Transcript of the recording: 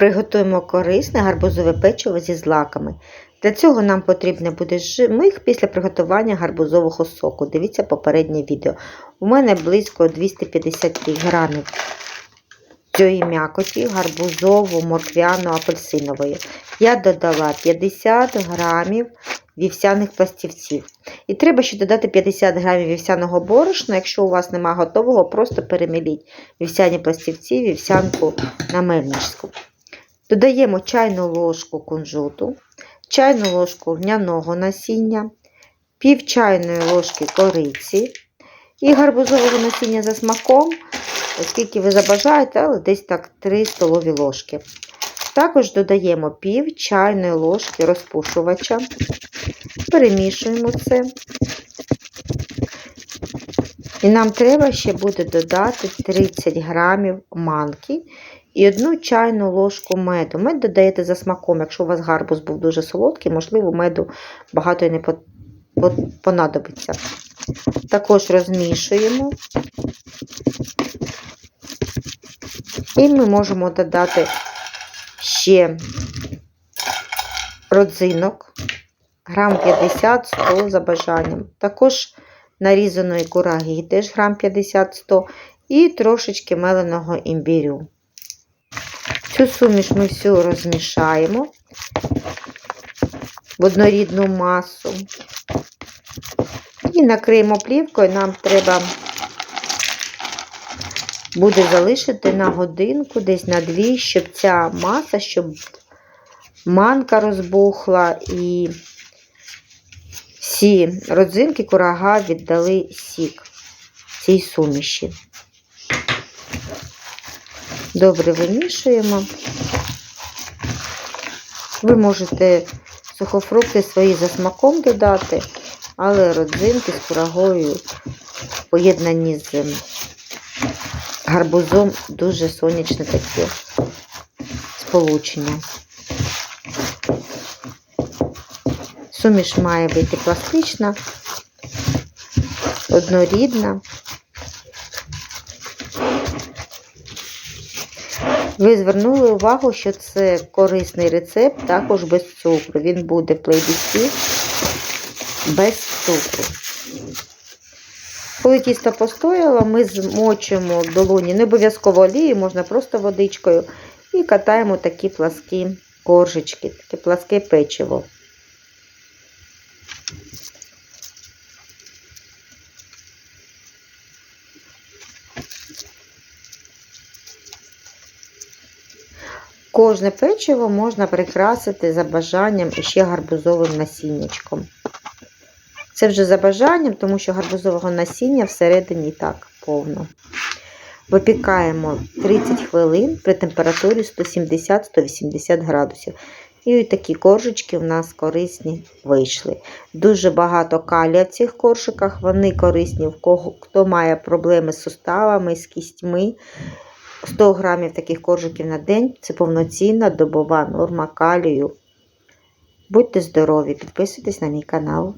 Приготуємо корисне гарбузове печиво зі злаками. Для цього нам потрібне буде жмих після приготування гарбузового соку. Дивіться попереднє відео. У мене близько 250 грамів цієї м'якоті гарбузово-морквяно-апельсинової. Я додала 50 грамів вівсяних пластівців. І треба ще додати 50 грамів вівсяного борошна. Якщо у вас немає готового, просто переміліть вівсяні пластівці, вівсянку на мельничську. Додаємо чайну ложку кунжуту, чайну ложку льняного насіння, пів чайної ложки кориці і гарбузового насіння за смаком, оскільки ви забажаєте, але десь так 3 столові ложки. Також додаємо пів чайної ложки розпушувача, перемішуємо це. І нам треба ще буде додати 30 грамів манки і одну чайну ложку меду. Мед додаєте за смаком. Якщо у вас гарбуз був дуже солодкий, можливо, меду багато і не понадобиться. Також розмішуємо. І ми можемо додати ще родзинок, грам 50-100 за бажанням. Також нарізаної кураги теж грам 50-100 і трошечки меленого імбірю. Цю суміш ми всю розмішаємо в однорідну масу. І накриємо плівкою, нам треба буде залишити на годинку, десь на дві, щоб ця маса, щоб манка розбухла і всі родзинки курага віддали сік цій суміші. Добре вимішуємо. Ви можете сухофрукти свої за смаком додати, але родзинки з курагою поєднані з гарбузом дуже сонячне таке сполучення. Суміш має бути пластична, однорідна. Ви звернули увагу, що це корисний рецепт, також без цукру. Він буде в плейбісті без цукру. Коли тісто постояло, ми змочимо в долоні, не обов'язково олії, можна просто водичкою, і катаємо такі пласкі коржички, таке пласке печиво. Кожне печиво можна прикрасити за бажанням іще гарбузовим насіннячком. Це вже за бажанням, тому що гарбузового насіння всередині і так повно. Випікаємо 30 хвилин при температурі 170-180 градусів. І такі коржички в нас корисні вийшли. Дуже багато калія в цих коржиках. Вони корисні в кого хто має проблеми з суставами, з кістьми. 100 грамів таких коржиків на день це повноцінна добова норма калію. Будьте здорові, підписуйтесь на мій канал.